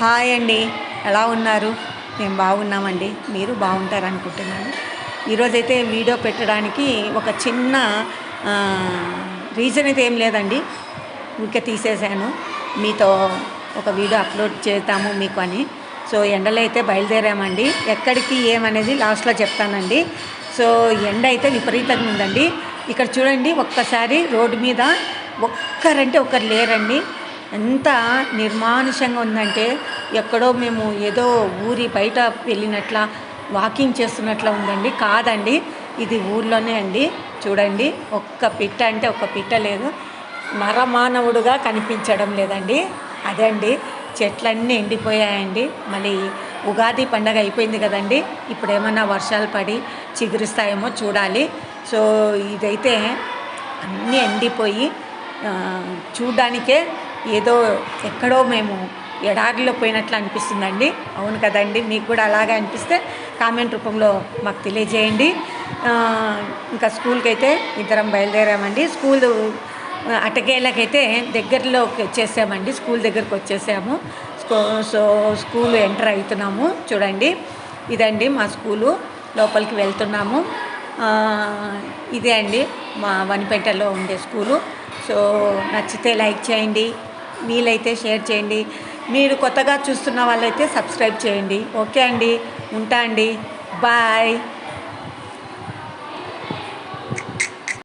Hi అండి. ఎలా ఉన్నారు? మేము బాగున్నామండి. మీరు బాగుంటారు అనుకుంటున్నాను. ఈరోజైతే వీడియో పెట్టడానికి ఒక చిన్న రీజన్ అయితే ఏం లేదండి. ఊరికే తీసేసాను మీతో ఒక వీడియో అప్లోడ్ చేద్దాము మీకు అని. సో ఎండలో అయితే బయలుదేరామండి. ఎక్కడికి ఏమనేది లాస్ట్లో చెప్తానండి. సో ఎండ అయితే విపరీతంగా ఉందండి. ఇక్కడ చూడండి ఒక్కసారి రోడ్డు మీద ఒక్కరంటే ఒక్కరు లేరండి. ఎంత నిర్మానుషంగా ఉందంటే ఎక్కడో మేము ఏదో ఊరి బయట వెళ్ళినట్ల వాకింగ్ చేస్తున్నట్లా ఉందండి. కాదండి ఇది ఊర్లోనే అండి. చూడండి ఒక్క పిట్ట అంటే ఒక్క పిట్ట లేదు. నరమానవుడుగా కనిపించడం లేదండి. అదే అండి చెట్లన్నీ ఎండిపోయాయండి. మళ్ళీ ఉగాది పండగ అయిపోయింది కదండి. ఇప్పుడు ఏమన్నా వర్షాలు పడి చిగురిస్తాయేమో చూడాలి. సో ఇదైతే అన్నీ ఎండిపోయి చూడ్డానికే ఏదో ఎక్కడో మేము ఎడారిలో పోయినట్లు అనిపిస్తుందండి. అవును కదండి మీకు కూడా అలాగే అనిపిస్తే కామెంట్ రూపంలో మాకు తెలియజేయండి. ఇంకా స్కూల్కి అయితే ఇద్దరం బయలుదేరామండి. స్కూల్ అటకేళ్ళకైతే దగ్గరలోకి వచ్చేసామండి. స్కూల్ దగ్గరకు వచ్చేసాము. సో స్కూల్ ఎంటర్ అవుతున్నాము. చూడండి ఇదండి మా స్కూలు. లోపలికి వెళ్తున్నాము. ఇదే అండి మా వనిపేటలో ఉండే స్కూలు. సో నచ్చితే లైక్ చేయండి. వీలైతే షేర్ చేయండి. మీరు కొత్తగా చూస్తున్న వాళ్ళైతే సబ్స్క్రైబ్ చేయండి. ఓకే అండి. ఉంటా అండి. బాయ్.